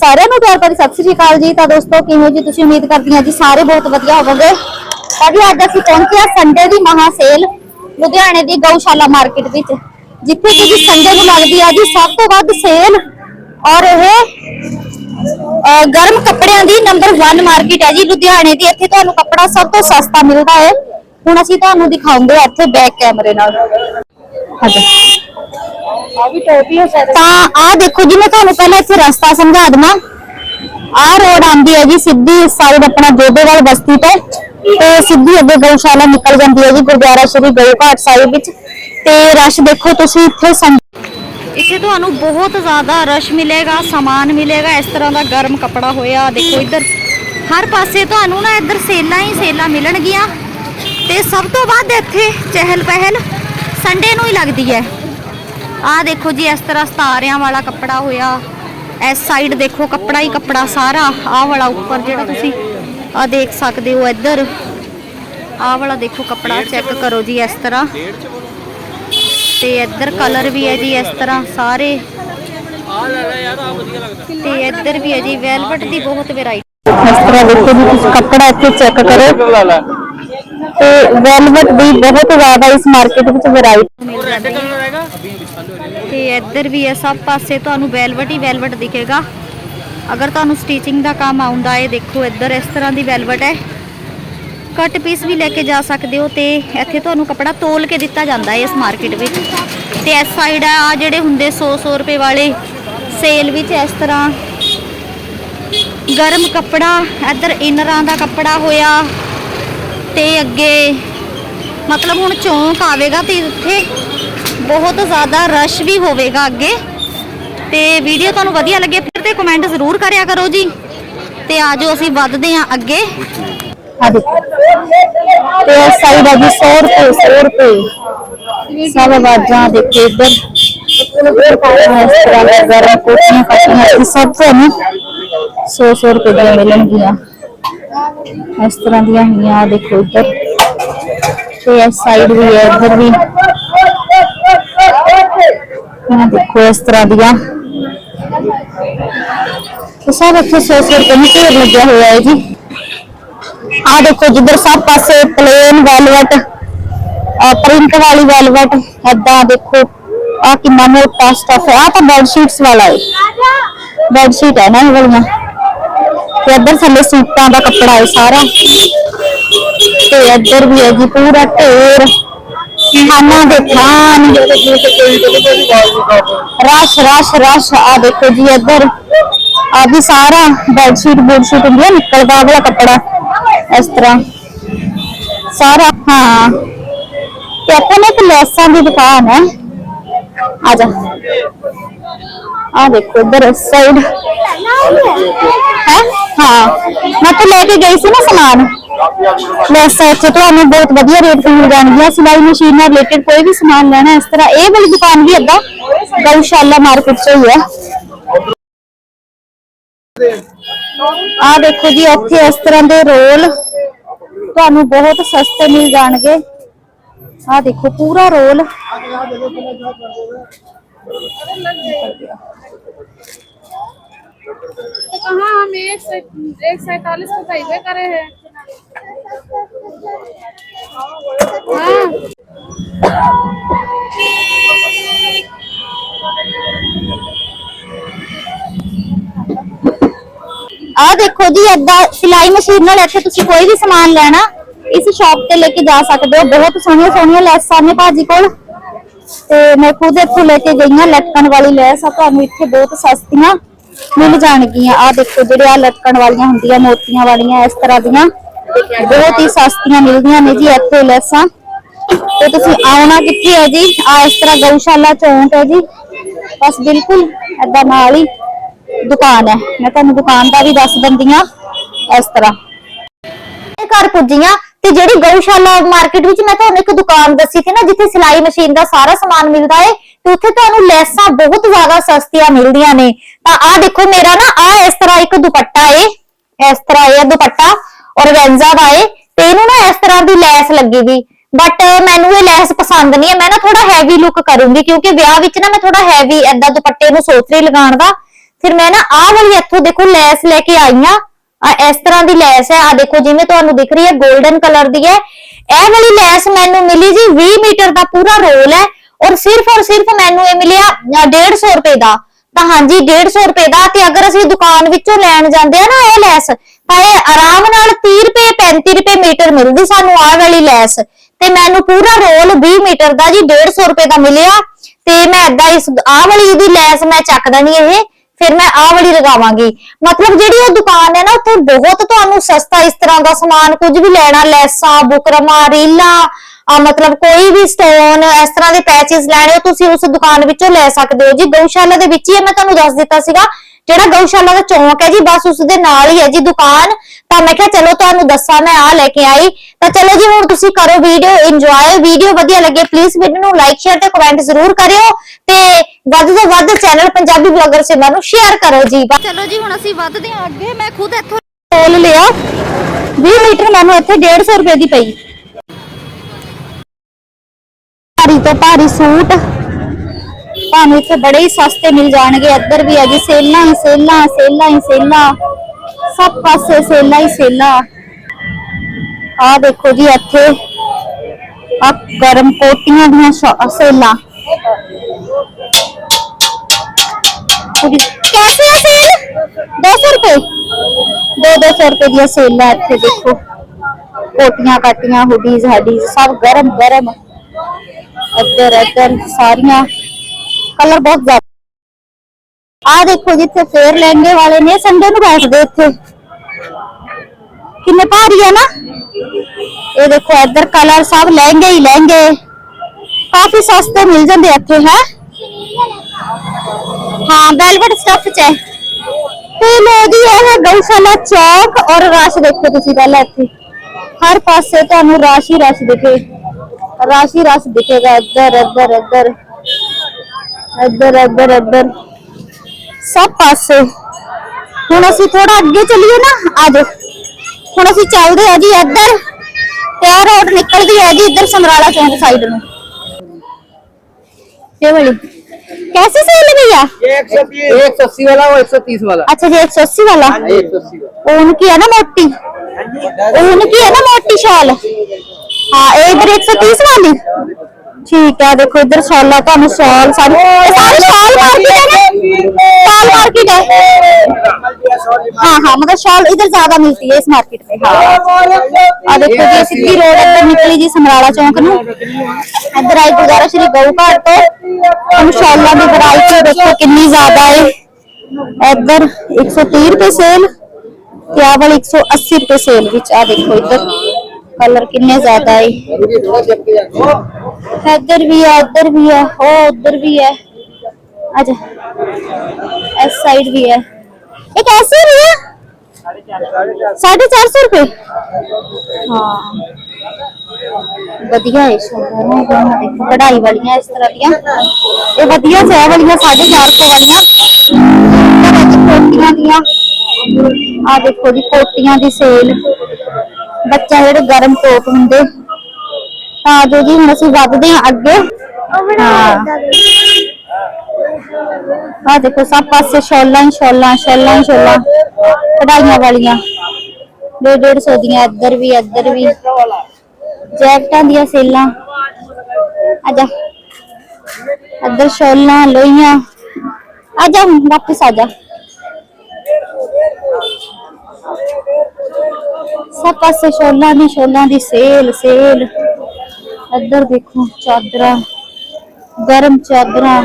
ਸਾਰਿਆਂ ਨੂੰ ਪਿਆਰ ਭਰੀ ਸਤਿ ਸ੍ਰੀ ਅਕਾਲ ਜੀ। ਤਾਂ ਦੋਸਤੋ, ਕਿਵੇਂ ਜੀ? ਤੁਸੀਂ ਉਮੀਦ ਕਰਦੀ ਹਾਂ ਜੀ ਸਾਰੇ ਬਹੁਤ ਵਧੀਆ ਹੋਵੋਗੇ। ਤਾਂ ਜੀ, ਅੱਜ ਅਸੀਂ ਪਹੁੰਚੇ ਹਾਂ ਸੰਡੇ ਦੀ ਮਹਾ ਸੇਲ ਲੁਧਿਆਣੇ ਦੀ ਗਊਸ਼ਾਲਾ ਮਾਰਕੀਟ ਵਿੱਚ, ਜਿੱਥੇ ਕਿ ਜੀ ਸੰਡੇ ਨੂੰ ਲੱਗਦੀ ਆ ਜੀ ਸਭ ਤੋਂ ਵੱਧ ਸੇਲ ਔਰ ਇਹ ਗਰਮ ਕੱਪੜਿਆਂ ਦੀ ਨੰਬਰ 1 ਮਾਰਕੀਟ ਹੈ ਜੀ ਲੁਧਿਆਣੇ ਦੀ। ਇੱਥੇ ਤੁਹਾਨੂੰ ਕੱਪੜਾ ਸਭ ਤੋਂ ਸਸਤਾ ਮਿਲਦਾ ਹੈ। ਹੁਣ ਅਸੀਂ ਤੁਹਾਨੂੰ ਦਿਖਾਉਂਦੇ ਇੱਥੇ ਬੈਕ ਕੈਮਰੇ ਨਾਲ। ਹਾਂਜੀ। ਆ ਵੀ ਟੋਪੀ ਹੈ ਸਾਰੇ। ਤਾਂ ਆਹ ਦੇਖੋ ਜੀ ਮੈਂ ਤੁਹਾਨੂੰ ਪਹਿਲਾਂ ਇੱਥੇ ਰਸਤਾ ਸਮਝਾ ਦਵਾਂ। ਆਹ ਰੋਡ ਆਂਦੀ ਹੈ ਜੀ ਸਿੱਧੀ ਇਸ ਸਾਈਡ ਆਪਣਾ ਜੋਧੇਵਾਲ ਬਸਤੀ ਤੋਂ। ਤੇ ਸਿੱਧੀ ਅੱਗੇ ਗਊਸ਼ਾਲਾ ਨਿਕਲ ਜਾਂਦੀ ਹੈ ਜੀ ਗੁਰਦੁਆਰਾ ਸ਼੍ਰੀ ਗਊਘਾਟ ਸਾਹਿਬ ਵਿੱਚ। ਤੇ ਰਸ਼ ਦੇਖੋ ਤੁਸੀਂ ਇੱਥੇ ਸੰ- ਇੱਥੇ ਤੁਹਾਨੂੰ ਬਹੁਤ ਜ਼ਿਆਦਾ ਰਸ਼ ਮਿਲੇਗਾ ਸਮਾਨ ਮਿਲੇਗਾ ਇਸ ਤਰ੍ਹਾਂ ਦਾ ਗਰਮ ਕੱਪੜਾ ਹੋਇਆ। ਦੇਖੋ ਇੱਧਰ ਹਰ ਪਾਸੇ ਤੁਹਾਨੂੰ ਨਾ ਇੱਧਰ ਸੇਲਾਂ ਹੀ ਸੇਲਾਂ ਮਿਲਣਗੀਆਂ। ਤੇ ਸਭ ਤੋਂ ਵੱਧ ਇੱਥੇ ਚਹਿਲ ਪਹਿਲ ਸੰਡੇ ਨੂੰ ਹੀ ਲੱਗਦੀ ਹੈ। ਆਹ ਦੇਖੋ ਜੀ ਇਸ ਤਰ੍ਹਾਂ ਸਤਾਰਿਆਂ ਵਾਲਾ ਕੱਪੜਾ ਹੋਇਆ। ਇਸ ਸਾਈਡ ਦੇਖੋ ਕੱਪੜਾ ਹੀ ਕੱਪੜਾ ਸਾਰਾ। ਆਹ ਵਾਲਾ ਉੱਪਰ ਜਿਹੜਾ ਤੁਸੀਂ ਆ ਦੇਖ ਸਕਦੇ ਹੋ ਇੱਧਰ। ਆਹ ਵਾਲਾ ਦੇਖੋ ਕੱਪੜਾ ਚੈੱਕ ਕਰੋ ਜੀ ਇਸ ਤਰ੍ਹਾਂ। ਤੇ ਇੱਧਰ ਕਲਰ ਵੀ ਹੈ ਜੀ ਇਸ ਤਰ੍ਹਾਂ ਸਾਰੇ। ਤੇ ਇੱਧਰ ਵੀ ਹੈ ਜੀ ਵੈਲਵਟ ਦੀ ਬਹੁਤ ਵੈਰਾਈਟੀ ਇਸ ਤਰ੍ਹਾਂ ਦੇਖੋ ਜੀ ਤੁਸੀਂ ਕੱਪੜਾ ਇੱਥੇ ਚੈੱਕ ਕਰੋ। ਤੇ ਵੈਲਵਟ ਦੀ ਬਹੁਤ ਜ਼ਿਆਦਾ ਇਸ ਮਾਰਕੀਟ ਵਿੱਚ ਵੈਰਾਈਟੀ ਮਿਲ ਜਾਂਦੀ ਹੈ। ਤੇ ਇੱਧਰ ਵੀ ਹੈ, ਸਭ ਪਾਸੇ ਤੁਹਾਨੂੰ ਵੈਲਵਟ ਹੀ ਵੈਲਵਟ ਦਿਖੇਗਾ। ਅਗਰ ਤੁਹਾਨੂੰ ਸਟਿਚਿੰਗ ਦਾ ਕੰਮ ਆਉਂਦਾ ਹੈ, ਦੇਖੋ ਇੱਧਰ ਇਸ ਤਰ੍ਹਾਂ ਦੀ ਵੈਲਵਟ ਹੈ। ਕੱਟ ਪੀਸ ਵੀ ਲੈ ਕੇ ਜਾ ਸਕਦੇ ਹੋ ਤੇ ਇੱਥੇ ਤੁਹਾਨੂੰ ਕੱਪੜਾ ਤੋਲ ਕੇ ਦਿੱਤਾ ਜਾਂਦਾ ਹੈ ਇਸ ਮਾਰਕੀਟ ਵਿੱਚ। ਤੇ ਇਸ ਸਾਈਡ ਆ ਜਿਹੜੇ ਹੁੰਦੇ 100 100 ਰੁਪਏ ਵਾਲੇ ਸੇਲ ਵਿੱਚ ਇਸ ਤਰ੍ਹਾਂ ਗਰਮ ਕੱਪੜਾ, ਇੱਧਰ ਇਨਰਾਂ ਦਾ ਕੱਪੜਾ ਹੋਇਆ ਤੇ ਅੱਗੇ ਮਤਲਬ ਹੁਣ ਚੌਂਕ ਆਵੇਗਾ ਤੇ ਇੱਥੇ ਬਹੁਤ ਜ਼ਿਆਦਾ ਰਸ਼ ਵੀ ਹੋਵੇਗਾ ਅੱਗੇ। ਤੇ ਵੀਡੀਓ ਤੁਹਾਨੂੰ ਵਧੀਆ ਲੱਗੇ ਫਿਰ ਤੇ ਕਮੈਂਟ ਜ਼ਰੂਰ ਕਰਿਆ ਕਰੋ ਜੀ। ਤੇ ਆਜੋ ਅਸੀਂ ਵੱਧਦੇ ਹਾਂ ਅੱਗੇ। ਆ ਦੇਖੋ ਤੇ ਇਸ ਸਾਈਡ 100 ਰੁਪਏ। 100 ਰੁਪਏ ਸਭ ਆਵਾਜ਼ਾਂ ਦੇਖੋ ਇੱਧਰ ਇਸ ਤਰ੍ਹਾਂ ਦਾ ਗਰਮ ਕੋਟੀਆਂ ਕਾਟੀਆਂ ਇਹ ਸਭ ਤੁਹਾਨੂੰ 100 100 ਰੁਪਏ ਦੀਆਂ ਮਿਲਣਗੀਆਂ ਇਸ ਤਰ੍ਹਾਂ ਦੀਆਂ ਹੈਗੀਆਂ ਆਹ ਦੇਖੋ ਇੱਧਰ ਤੇ ਇਸ ਸਾਈਡ ਵੀ ਹੈ ਇੱਧਰ ਵੀ ਇਹ ਦੇਖੋ ਇਸ ਤਰ੍ਹਾਂ ਦੀਆਂ ਇਹ ਸਭ ਇੱਥੇ 100 100 ਰੁਪਏ ਨੂੰ ਢੇਰ ਲੱਗਿਆ ਹੋਇਆ ਹੈ ਜੀ ਆ ਦੇਖੋ ਜਿੱਧਰ ਸਭ ਪਾਸੇ ਪਲੇਨ ਵੈਲਵਟ ਪ੍ਰਿੰਟ ਵਾਲੀ ਵੈਲਵਟ ਏਦਾਂ ਦੇਖੋ ਆ ਕਿੰਨਾ ਮੋਟਾ ਸਟਫ ਹੈ ਆ ਤਾਂ ਬੈੱਡ ਸ਼ੀਟਸ ਤੇ ਇੱਧਰ ਥੱਲੇ ਸੂਟਾਂ ਦਾ ਕੱਪੜਾ ਹੈ ਸਾਰਾ। ਤੇ ਇੱਧਰ ਵੀ ਹੈ ਜੀ ਪੂਰਾ ਢੇਰ। ਖਾਣਾ ਦੇ ਖਾਨ। Rush rush rush. ਆ ਦੇਖੋ ਜੀ ਇੱਧਰ। ਆ ਵੀ ਸਾਰਾ ਬੈੱਡ ਸ਼ੀਟ ਬੈੱਡ ਸ਼ੀਟ ਹੁੰਦੀ ਹੈ ਨਿਕਲਦਾ ਵਾਲਾ ਕੱਪੜਾ। ਇਸ ਤਰ੍ਹਾਂ। ਸਾਰਾ, ਹਾਂ। ਤੇ ਆਪਾਂ ਨੇ ਇੱਕ ਲੈਸਾਂ ਦੀ ਦੁਕਾਨ ਹੈ। ਆ ਜਾ। ਆ ਦੇਖੋ ਇਧਰ ਸਾਈਡ ਹੈ? ਹਾਂ। ਮੈਂ ਤਾਂ ਲੈ ਕੇ ਗਈ ਸੀ ਨਾ ਸਮਾਨ। ਲੈਸਾਂ ਇੱਥੇ ਤੁਹਾਨੂੰ ਬਹੁਤ ਵਧੀਆ ਰੇਟ ਤੇ ਮਿਲ ਜਾਣਗੀਆਂ ਸਿਲਾਈ ਮਸ਼ੀਨ ਨਾਲ ਰਿਲੇਟਡ ਕੋਈ ਵੀ ਸਮਾਨ ਲੈਣਾ ਇਸ ਤਰ੍ਹਾਂ ਇਹ ਵਾਲੀ ਦੁਕਾਨ ਵੀ ਏਦਾਂ ਗਊਸ਼ਾਲਾ ਮਾਰਕੀਟ 'ਚ ਹੀ ਹੈ। ਆ ਦੇਖੋ ਜੀ, ਇੱਥੇ ਇਸ ਤਰ੍ਹਾਂ ਦੇ ਰੋਲ ਤੁਹਾਨੂੰ ਬਹੁਤ ਸਸਤੇ ਮਿਲ ਜਾਣਗੇ। ਆ ਦੇਖੋ, ਪੂਰਾ ਰੋਲ। हम एक से एक सैतालीस को खरीदे करे हैं हाँ ਆ ਦੇਖੋ ਜੀ ਏਦਾਂ ਸਿਲਾਈ ਮਸ਼ੀਨ ਨਾਲ ਇੱਥੇ ਤੁਸੀਂ ਕੋਈ ਵੀ ਸਮਾਨ ਲੈਣਾ ਇਸ ਸ਼ਾਪ ਤੇ ਲੈ ਕੇ ਜਾ ਸਕਦੇ ਹੋ ਬਹੁਤ ਸੋਹਣੀਆਂ ਸੋਹਣੀਆਂ ਲੈਸਾਂ ਨੇ ਭਾਜੀ ਕੋਲ ਤੇ ਮੈਂ ਖੁਦ ਇੱਥੋਂ ਲੈ ਕੇ ਗਈ ਹਾਂ ਲਟਕਣ ਵਾਲੀ ਲੈਸ ਆ ਤੁਹਾਨੂੰ ਇੱਥੇ ਬਹੁਤ ਸਸਤੀਆਂ ਮਿਲ ਜਾਣਗੀਆਂ ਆ ਦੇਖੋ ਜਿਹੜੇ ਆ ਲਟਕਣ ਵਾਲੀਆਂ ਹੁੰਦੀਆਂ, ਮੋਤੀਆਂ ਵਾਲੀਆਂ, ਇਸ ਤਰ੍ਹਾਂ ਦੀਆਂ। ਬਹੁਤ ਹੀ ਸਸਤੀਆਂ ਮਿਲਦੀਆਂ ਨੇ ਜੀ ਇੱਥੇ ਲੈਸਾਂ। ਤੇ ਤੁਸੀਂ ਆਉਣਾ ਕਿੱਥੇ ਹੈ ਜੀ? ਆ ਇਸ ਤਰ੍ਹਾਂ ਗਊਸ਼ਾਲਾ ਚੌਂਕ ਹੈ ਜੀ। ਬਸ ਬਿਲਕੁਲ ਏਦਾਂ ਨਾਲ ਹੀ ਦੁਕਾਨ ਹੈ। ਮੈਂ ਤੁਹਾਨੂੰ ਦੁਕਾਨ ਦਾ ਵੀ ਦੱਸ ਦਿੰਦੀ ਹਾਂ ਇਸ ਤਰ੍ਹਾਂ। ਇਹ ਘਰ ਪੁੱਜੀਆਂ ਤੇ ਜਿਹੜੀ ਗਊਸ਼ਾਲਾ ਮਾਰਕੀਟ ਵਿੱਚ ਮੈਂ ਤੁਹਾਨੂੰ ਇੱਕ ਦੁਕਾਨ ਦੱਸੀ ਸੀ ਨਾ, ਜਿੱਥੇ ਸਿਲਾਈ ਮਸ਼ੀਨ ਦਾ ਸਾਰਾ ਸਮਾਨ ਮਿਲਦਾ ਹੈ ਤੇ ਉੱਥੇ ਤੁਹਾਨੂੰ ਲੈਸਾਂ ਬਹੁਤ ਜ਼ਿਆਦਾ ਸਸਤੀਆਂ ਮਿਲਦੀਆਂ ਨੇ। ਤਾਂ ਆਹ ਦੇਖੋ, ਮੇਰਾ ਨਾ ਆਹ ਇਸ ਤਰ੍ਹਾਂ ਇੱਕ ਦੁਪੱਟਾ ਏ। ਇਸ ਤਰ੍ਹਾਂ ਇਹ ਦੁਪੱਟਾ ਔਰਗੈਂਜ਼ਾ ਦਾ ਏ ਤੇ ਇਹਨੂੰ ਨਾ ਇਸ ਤਰ੍ਹਾਂ ਦੀ ਲੈਸ ਲੱਗੀ ਵੀ। ਬਟ ਮੈਨੂੰ ਇਹ ਲੈਸ ਪਸੰਦ ਨਹੀਂ ਹੈ। ਮੈਂ ਨਾ ਥੋੜਾ ਹੈਵੀ ਲੁੱਕ ਕਰੂੰਗੀ ਕਿਉਂਕਿ ਵਿਆਹ ਵਿੱਚ ਨਾ ਮੈਂ ਥੋੜਾ ਹੈਵੀ ਐਦਾਂ ਦੁਪੱਟੇ ਨੂੰ ਸੋਚ ਰਹੀ ਲਗਾਉਣ ਦਾ। ਫਿਰ ਮੈਂ ਨਾ ਆਹ ਵਾਲੀ ਇੱਥੋਂ ਦੇਖੋ ਲੈਸ ਲੈ ਕੇ ਆਈ ਆ ਆ ਇਸ ਤਰ੍ਹਾਂ ਦੀ ਲੈਸ ਹੈ। ਆ ਦੇਖੋ ਜਿਵੇਂ ਤੁਹਾਨੂੰ ਦਿਖ ਰਹੀ ਹੈ 골ਡਨ ਕਲਰ ਦੀ ਹੈ। ਇਹ ਵਾਲੀ ਲੈਸ ਮੈਨੂੰ ਮਿਲੀ ਜੀ 20 ਮੀਟਰ ਦਾ ਪੂਰਾ ਰੋਲ ਹੈ। ਔਰ ਸਿਰਫ ਔਰ ਸਿਰਫ ਮੈਨੂੰ ਇਹ ਮਿਲਿਆ 150 ਰੁਪਏ ਦਾ। ਤਾਂ ਹਾਂਜੀ 150 ਰੁਪਏ ਦਾ ਤੇ ਅਗਰ ਅਸੀਂ ਦੁਕਾਨ ਵਿੱਚੋਂ ਲੈਣ ਜਾਂਦੇ ਆ ਨਾ ਇਹ ਲੈਸ, ਤਾਂ ਇਹ ਆਰਾਮ ਨਾਲ 30 ਰੁਪਏ 35 ਰੁਪਏ ਮੀਟਰ ਮਿਲਦੀ ਸਾਨੂੰ ਆਹ ਵਾਲੀ ਲੈਸ। ਤੇ ਮੈਨੂੰ ਪੂਰਾ ਰੋਲ 20 ਮੀਟਰ ਦਾ ਜੀ 150 ਰੁਪਏ ਦਾ ਮਿਲਿਆ। ਤੇ ਮੈਂ ਏਦਾਂ ਇਸ ਆਹ ਵਾਲੀ ਇਹਦੀ ਲੈਸ ਮੈਂ ਚੱਕ ਦੇਣੀ ਇਹ, ਫਿਰ ਮੈਂ ਆਹ ਵਾਲੀ ਲਗਾਵਾਂਗੀ। ਮਤਲਬ ਜਿਹੜੀ ਉਹ ਦੁਕਾਨ ਹੈ ਨਾ, ਉੱਥੇ ਬਹੁਤ ਤੁਹਾਨੂੰ ਸਸਤਾ ਇਸ ਤਰ੍ਹਾਂ ਦਾ ਸਮਾਨ ਕੁਝ ਵੀ ਲੈਣਾ, ਲੈਸਾਂ, ਬੁਕਰਮਾਂ, ਰੀਲਾਂ ਆ ਮਤਲਬ ਕੋਈ ਵੀ ਸਟੋਨ ਇਸ ਤਰ੍ਹਾਂ ਦੇ ਪੈਚਸ ਲੈਣੇ ਹੋ ਤੁਸੀਂ ਉਸ ਦੁਕਾਨ ਵਿੱਚੋਂ ਲੈ ਸਕਦੇ ਹੋ। ਜੀ ਗਊਸ਼ਾਲਾ ਦੇ ਵਿੱਚ ਹੀ ਮੈਂ ਤੁਹਾਨੂੰ ਦੱਸ ਦਿੱਤਾ ਸੀਗਾ। ਜਿਹੜਾ ਗਊਸ਼ਾਲਾ ਦਾ ਚੌਂਕ ਹੈ ਜੀ ਬਸ ਉਸ ਦੇ ਨਾਲ ਹੀ ਹੈ ਜੀ ਦੁਕਾਨ। ਤਾਂ ਮੈਂ ਕਿਹਾ ਚਲੋ ਤੁਹਾਨੂੰ ਦੱਸਾਂ ਮੈਂ ਆ ਲੈ ਕੇ ਆਈ। ਤਾਂ ਚਲੋ ਜੀ ਹੁਣ ਤੁਸੀਂ ਕਰੋ ਵੀਡੀਓ ਇੰਜੋਏ ਵੀਡੀਓ ਵਧੀਆ ਲੱਗੇ ਪਲੀਜ਼ ਵੀਡੀਓ ਨੂੰ ਲਾਈਕ ਸ਼ੇਅਰ ਤੇ ਕਮੈਂਟ ਜ਼ਰੂਰ ਕਰਿਓ। ਤੇ ਵੱਧ ਤੋਂ ਵੱਧ ਚੈਨਲ ਪੰਜਾਬੀ ਬਲੌਗਰ ਸੇਵਾ ਨੂੰ ਸ਼ੇਅਰ ਕਰੋ ਜੀ। ਚਲੋ ਜੀ ਹੁਣ ਅਸੀਂ ਵੱਧਦੇ ਹਾਂ ਅੱਗੇ। ਮੈਂ ਖੁਦ ਇੱਥੋਂ ਤੋਲ ਲਿਆ। 20 ਮੀਟਰ ਮੈਨੂੰ ਇੱਥੇ 150 ਰੁਪਏ ਦੀ ਪਈ। ਤੋਂ ਭਾਰੀ ਸੂਟ। ਤੁਹਾਨੂੰ ਇੱਥੇ ਬੜੇ ਹੀ ਸਸਤੇ ਮਿਲ ਜਾਣਗੇ, ਇੱਧਰ ਵੀ ਹੈ ਜੀ ਸੇਲਾਂ ਹੀ ਸੇਲਾਂ ਸੇਲਾਂ ਹੀ ਸੇਲਾਂ। ਸਭ ਪਾਸੇ ਸੇਲਾਂ ਹੀ ਸੇਲਾਂ। ਆ ਦੇਖੋ ਜੀ ਇੱਥੇ ਆ ਗਰਮ ਕੋਟੀਆਂ ਦੀਆਂ ਸ਼ਾ- ਸੇਲਾਂ। ਪੂਰੀ ਕੈਸੇ ਹੈ ਸੇਲ? 200 ਰੁਪਏ। 2-200 ਰੁਪਏ ਦੀਆਂ ਸੇਲਾਂ ਇੱਥੇ ਦੇਖੋ। ਕੋਟੀਆਂ ਕਾਟੀਆਂ ਹੁਡੀਜ਼ ਹਡੀਜ਼ ਸਭ ਗਰਮ ਗਰਮ ਇੱਧਰ ਇੱਧਰ ਸਾਰੀਆਂ ਕਲਰ ਬਹੁਤ ਜ਼ਿਆਦਾ। ਆ ਦੇਖੋ ਜਿੱਥੇ ਫੇਰ ਲਹਿੰਗੇ ਵਾਲੇ ਨੇ, ਸੰਡੇ ਨੂੰ ਬੈਠਦੇ ਇੱਥੇ। ਕਿੰਨੇ ਭਾਰੀ ਹੈ ਨਾ। ਇਹ ਦੇਖੋ, ਇੱਧਰ ਕਲਰ ਸਭ ਲਹਿੰਗੇ ਹੀ ਲਹਿੰਗੇ। ਕਾਫੀ ਸਸਤੇ ਮਿਲ ਜਾਂਦੇ ਇੱਥੇ, ਹੈ। ਹਾਂ ਵੈਲਵਟ ਸਟਫ ਚ ਹੈ। ਤੇ ਲੋ ਜੀ, ਇਹ ਗਊਸ਼ਾਲਾ ਚੌਕ ਔਰ ਰਸ਼ ਦੇਖੋ ਤੁਸੀਂ ਪਹਿਲਾਂ ਇੱਥੇ। ਹਰ ਪਾਸੇ ਤੁਹਾਨੂੰ ਰਸ਼ ਹੀ ਰਸ਼ ਦਿਖੇ। ਰਸ਼ ਹੀ ਰਸ਼ ਦਿਖੇਗਾ ਇੱਧਰ ਇੱਧਰ ਇੱਧਰ ਇੱਧਰ ਇੱਧਰ ਇੱਧਰ ਸਭ ਪਾਸੇ ਹੁਣ ਅਸੀਂ ਥੋੜਾ ਅੱਗੇ ਚੱਲੀਏ ਨਾ ਆ ਜਾਓ ਹੁਣ ਅਸੀਂ ਚੱਲਦੇ ਆ ਜੀ ਇੱਧਰ ਤੇ ਆਹ ਰੋਡ ਨਿਕਲਦੀ ਹੈ ਜੀ ਇੱਧਰ ਸਮਰਾਲਾ ਚੌਂਕ ਸਾਈਡ ਨੂੰ ਇਹ ਵਾਲੀ कैसे सेल भैया ये एक सौ एक सौ अस्सी वाला वो एक सौ तीस वाला अच्छा जी एक सौ अस्सी वाला ये एक सौ अस्सी वाला उनकी है ना मोटी उनकी है ना मोटी शॉल हाँ एक इधर एक सौ तीस वाली। ठीक है देखो इधर शॉल है तो शॉल सारी सारी शॉल मार्केट है शॉल मार्केट है। हाँ हाँ मतलब शॉल इधर ज़्यादा मिलती है इस मार्केट में। हाँ। और देखो जी सीधी रोड अंदर निकली जी समराड़ा चौक न इधर आई गुरुद्वारा श्री गऊ घाट तो माशाला की वरायटी देखो कितनी ज़्यादा है। इधर एक सौ तीह रुपये सेल चावल एक सौ अस्सी रुपये सेल बिच आ देखो इधर। कलर किन्ने ज़्यादा है? इधर भी है, उधर भी है, ओ, उधर भी है। अच्छा इस साइड भी है। एक ऐसे भी है? साढ़े चार सौ रुपए? हाँ। कढ़ाई वाली इस तरह दिया। ये दी सेल ਬੱਚਾ ਜਿਹੜੇ ਗਰਮ ਕੋਟ ਹੁੰਦੇ ਤਾਂ ਜੋ ਜੀ ਅਸੀਂ ਵੱਧਦੇ ਹਾਂ ਅੱਗੇ। ਹਾਂ। ਆ ਦੇਖੋ ਸਭ ਪਾਸੇ ਸ਼ੋਲਾਂ ਹੀ ਸ਼ੋਲਾਂ ਸ਼ੋਲਾਂ ਹੀ ਸ਼ੋਲਾਂ ਕਢਾਈਆਂ ਵਾਲੀਆਂ। ਡੇਢ ਡੇਢ ਸੌ ਦੀਆਂ ਇੱਧਰ ਵੀ ਇੱਧਰ ਵੀ। ਜੈਕਟਾਂ ਦੀਆਂ ਸੇਲਾਂ। ਆਜਾ ਇੱਧਰ ਸ਼ੋਲਾਂ ਲੋਈਆਂ ਆਜਾ ਵਾਪਸ ਆਜਾ ਸਭ ਪਾਸੇ ਸ਼ੋਲਾਂ ਦੀ ਸ਼ੋਲਾਂ ਦੀ ਸੇਲ ਸੇਲ। ਇੱਧਰ ਦੇਖੋ ਚਾਦਰਾਂ ਗਰਮ ਚਾਦਰਾਂ।